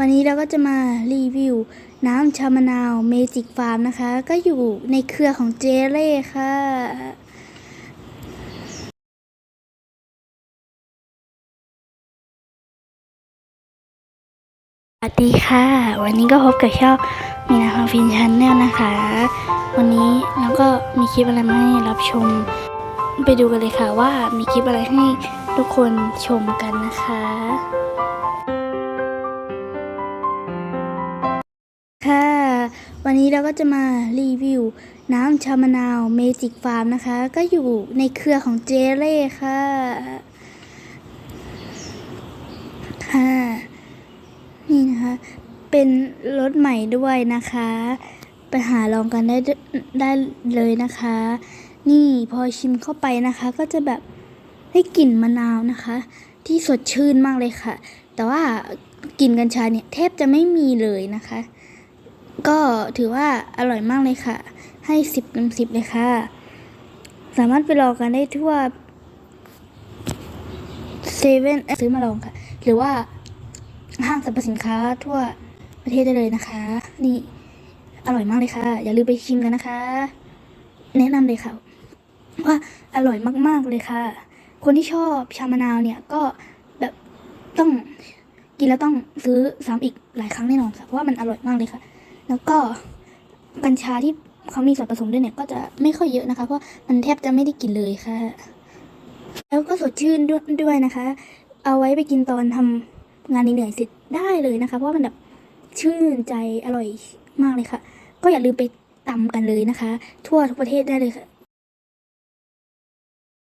วันนี้เราก็จะมารีวิวน้ำชามะนาวเมจิกฟาร์มนะคะ ก็อยู่ในเครือของเจเล่ค่ะสวัสดีค่ะ วันนี้ก็พบกับช่องมีนาคาฟินชันแนลนะคะ วันนี้เราก็มีคลิปอะไรมาให้รับชม ไปดูกันเลยค่ะว่ามีคลิปอะไรให้ทุกคนชมกันนะคะ วันนี้เราก็จะมารีวิว น้ำชามะนาวเมจิกฟาร์มนะคะ ก็อยู่ในเครือของเจเล่ค่ะ ค่ะ นี่นะคะ เป็นรถใหม่ด้วยนะคะ ไปหาลองกันได้ได้เลยนะคะ นี่พอชิมเข้าไปนะคะ ก็จะแบบได้กลิ่นมะนาวนะคะ ที่สดชื่นมากเลยค่ะ แต่ว่ากลิ่นกัญชาเนี่ยแทบจะไม่มีเลยนะคะ ก็ถือว่าอร่อยมากเลยค่ะ ให้สิบเต็มสิบเลยค่ะ สามารถไปลองกันได้ทั่วเซเว่นซื้อมาลองค่ะ หรือว่าห้างสรรพสินค้าทั่วประเทศได้เลยนะคะ นี่อร่อยมากเลยค่ะ อย่าลืมไปชิมกันนะคะ แนะนำเลยค่ะ ว่าอร่อยมากๆเลยค่ะ คนที่ชอบชามะนาวเนี่ยก็แบบต้องกินแล้วต้องซื้อซ้ำอีกหลายครั้งแน่นอนค่ะ เพราะว่ามันอร่อยมากเลยค่ะ แล้วก็กัญชาที่เขามีส่วนผสมด้วยเนี่ยก็จะไม่ค่อยเยอะนะคะ เพราะมันแทบจะไม่ได้กินเลยค่ะ แล้วก็สดชื่นด้วยด้วยนะคะ เอาไว้ไปกินตอนทำงานเหนื่อยๆเสร็จได้เลยนะคะ เพราะมันแบบชื่นใจอร่อยมากเลยค่ะ ก็อย่าลืมไปตำกันเลยนะคะ ทั่วทุกประเทศได้เลยค่ะ